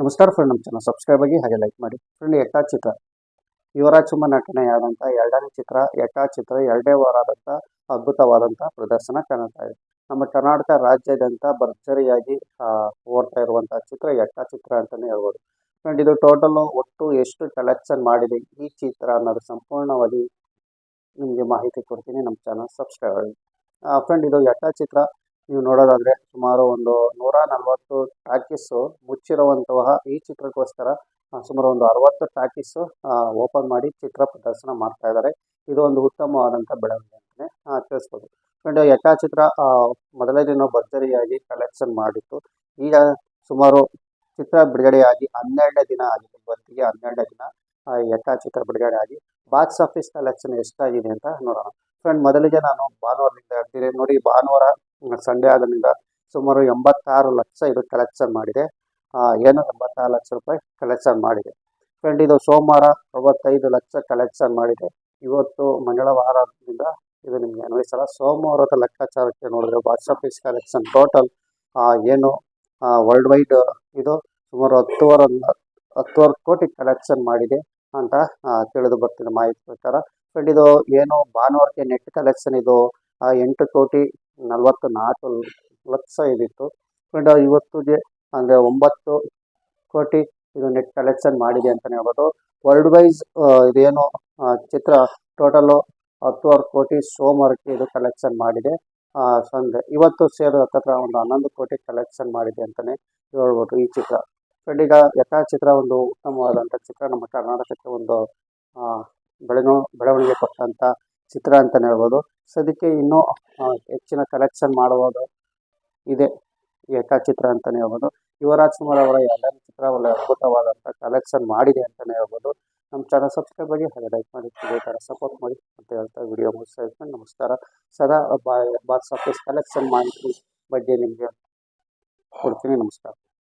ನಮಸ್ಕಾರ ಫ್ರೆಂಡ್ ನಮ್ಮ channel subscribe ಆಗಿ ಹಾಗೆ ಲೈಕ್ ಮಾಡಿ. ಫ್ರೆಂಡ್ ಎಟ್ಟ ಚಿತ್ರ. ಯುವರಾಜ್ ಸುಮ್ಮ ನಟನೆಯಾದಂಥ ಎರಡನೇ ಚಿತ್ರ ಎಟ್ಟ ಚಿತ್ರ, ಎರಡೇ ವಾರದಂಥ ಅದ್ಭುತವಾದಂಥ ಪ್ರದರ್ಶನ ಕಾಣುತ್ತಾ ಇದೆ. ನಮ್ಮ ಕರ್ನಾಟಕ ರಾಜ್ಯಾದ್ಯಂತ ಭರ್ಜರಿಯಾಗಿ ಓಡ್ತಾ ಇರುವಂಥ ಚಿತ್ರ ಎಟ್ಟ ಚಿತ್ರ ಅಂತಲೇ ಹೇಳ್ಬೋದು. ಫ್ರೆಂಡ್ ಇದು ಟೋಟಲ್ ಒಟ್ಟು ಎಷ್ಟು ಕಲೆಕ್ಷನ್ ಮಾಡಿದೆ, ಈ ಚಿತ್ರ ಅನ್ನೋದು ಸಂಪೂರ್ಣವಾಗಿ ನಿಮಗೆ ಮಾಹಿತಿ ಕೊಡ್ತೀನಿ, ನಮ್ಮ ಚಾನಲ್ ಸಬ್ಸ್ಕ್ರೈಬ್ ಆಗಿ. ಫ್ರೆಂಡ್ ಇದು ಎಟ್ಟ ಚಿತ್ರ. ನೀವು ನೋಡೋದಾದ್ರೆ ಸುಮಾರು ಒಂದು ನೂರ ನಲವತ್ತು ಟಾಕೀಸ್ ಮುಚ್ಚಿರುವಂತಹ ಈ ಚಿತ್ರಕ್ಕೋಸ್ಕರ ಸುಮಾರು ಒಂದು ಅರವತ್ತು ಟಾಕೀಸ್ ಓಪನ್ ಮಾಡಿ ಚಿತ್ರ ಪ್ರದರ್ಶನ ಮಾಡ್ತಾ ಇದ್ದಾರೆ. ಇದು ಒಂದು ಉತ್ತಮವಾದಂಥ ಬೆಳವಣಿಗೆ ಅಂತಲೇ ತಿಳಿಸ್ಬೋದು. ಫ್ರೆಂಡ್ ಯಕ್ಕ ಮೊದಲೇ ದಿನ ಭರ್ಜರಿಯಾಗಿ ಕಲೆಕ್ಷನ್ ಮಾಡಿತ್ತು. ಈಗ ಸುಮಾರು ಚಿತ್ರ ಬಿಡುಗಡೆಯಾಗಿ ಹನ್ನೆರಡನೇ ದಿನ ಆಗಿದೆ ಇವತ್ತಿಗೆ ಹನ್ನೆರಡನೇ ದಿನ ಆ, ಯಕ್ಕ ಚಿತ್ರ ಬಿಡುಗಡೆ ಆಗಿ ಬಾಕ್ಸ್ ಆಫೀಸ್ ಕಲೆಕ್ಷನ್ ಎಷ್ಟಾಗಿದೆ ಅಂತ ನೋಡೋಣ. ಫ್ರೆಂಡ್ ಮೊದಲಿಗೆ ನಾನು ಭಾನುವಾರದಿಂದ ಹೇಳ್ತೀನಿ ನೋಡಿ ಭಾನುವಾರ ಸಂಡೇ ಆದ್ರಿಂದ ಸುಮಾರು ಎಂಬತ್ತಾರು ಲಕ್ಷ ಇದು ಕಲೆಕ್ಷನ್ ಮಾಡಿದೆ. ಏನು ಎಂಬತ್ತಾರು ಲಕ್ಷ ರೂಪಾಯಿ ಕಲೆಕ್ಷನ್ ಮಾಡಿದೆ. ಫ್ರೆಂಡ್ ಇದು ಸೋಮವಾರ ಅರವತ್ತೈದು ಲಕ್ಷ ಕಲೆಕ್ಷನ್ ಮಾಡಿದೆ. ಇವತ್ತು ಮಂಗಳವಾರದಿಂದ ಇದು ನಿಮಗೆ ಅನ್ವಯಿಸಲ್ಲ ಸೋಮವಾರದ ಲೆಕ್ಕಾಚಾರಕ್ಕೆ ನೋಡಿದ್ರೆ ಬಾಕ್ಸ್ ಆಫೀಸ್ ಕಲೆಕ್ಷನ್ ಟೋಟಲ್ ಏನು ವರ್ಲ್ಡ್ ವೈಡ್ ಇದು ಸುಮಾರು ಹತ್ತುವರೆ ಹತ್ತುವರೆ ಕೋಟಿ ಕಲೆಕ್ಷನ್ ಮಾಡಿದೆ ಅಂತ ತಿಳಿದು ಬರ್ತಿದೆ ಮಾಹಿತಿ ಪ್ರಕಾರ. ಫ್ರೆಂಡ್ ಇದು ಏನು ಭಾನುವಾರಕ್ಕೆ ನೆಟ್ ಕಲೆಕ್ಷನ್ ಇದು ಎಂಟು ಕೋಟಿ ನಲವತ್ತು, ನಾಲ್ಕು ಲಕ್ಷ ಇದಿತ್ತು. ಅಂಡ್ ಇವತ್ತಿಗೆ ಅಂದರೆ ಒಂಬತ್ತು ಕೋಟಿ ಇದು ನೆಟ್ ಕಲೆಕ್ಷನ್ ಮಾಡಿದೆ ಅಂತಲೇ ಹೇಳ್ಬೋದು. ವರ್ಲ್ಡ್ ವೈಸ್ ಇದೇನು ಚಿತ್ರ ಟೋಟಲು ಹತ್ತುವರೆ ಕೋಟಿ ಸೋಮವಾರಕ್ಕೆ ಇದು ಕಲೆಕ್ಷನ್ ಮಾಡಿದೆ. ಸಂಜೆ ಇವತ್ತು ಸೇರಿದ ಹತ್ತತ್ರ ಒಂದು ಹನ್ನೊಂದು ಕೋಟಿ ಕಲೆಕ್ಷನ್ ಮಾಡಿದೆ ಅಂತಲೇ ಹೇಳ್ಬೋದು ಈ ಚಿತ್ರ. ಫ್ರೆಂಡ್ ಈಗ ಯಥಾ ಚಿತ್ರ ಒಂದು ಉತ್ತಮವಾದಂಥ ಚಿತ್ರ ನಮ್ಮ ಕರ್ನಾಟಕಕ್ಕೆ ಒಂದು ಬೆಳೆನೋ, ಬೆಳವಣಿಗೆ ಕೊಟ್ಟಂಥ ಚಿತ್ರ ಅಂತಲೇ ಹೇಳ್ಬೋದು. ಸದ್ಯಕ್ಕೆ ಇನ್ನೂ ಹೆಚ್ಚಿನ ಕಲೆಕ್ಷನ್ ಮಾಡ್ಬೋದು ಇದೆ. ರೇಖಾಚಿತ್ರ ಚಿತ್ರ ಅಂತಲೇ ಹೇಳ್ಬೋದು. ಯುವರಾಜ್ ಕುಮಾರ್ ಅವರ ಎರಡನೇ ಚಿತ್ರ ಒಳ್ಳೆ ಅದ್ಭುತವಾದಂಥ ಕಲೆಕ್ಷನ್ ಮಾಡಿದೆ ಅಂತಲೇ ಹೇಳ್ಬೋದು. ನಮ್ಮ ಚಾನಲ್ ಸಬ್ಸ್ಕ್ರೈಬ್ ಆಗಿ ಹಾಗೆ ಲೈಕ್ ಮಾಡಿ, ಇದೇ ಸಪೋರ್ಟ್ ಮಾಡಿ ಅಂತ ಹೇಳ್ತಾ ವಿಡಿಯೋ ಮುಗಿಸ್ತಾ ನಮಸ್ಕಾರ. ಸದಾ ಬಾಕ್ಸ್ ಆಫೀಸ್ ಕಲೆಕ್ಷನ್ ಮಾಡಿ ಬಗ್ಗೆ ನಿಮಗೆ ಕೊಡ್ತೀನಿ. ನಮಸ್ಕಾರ.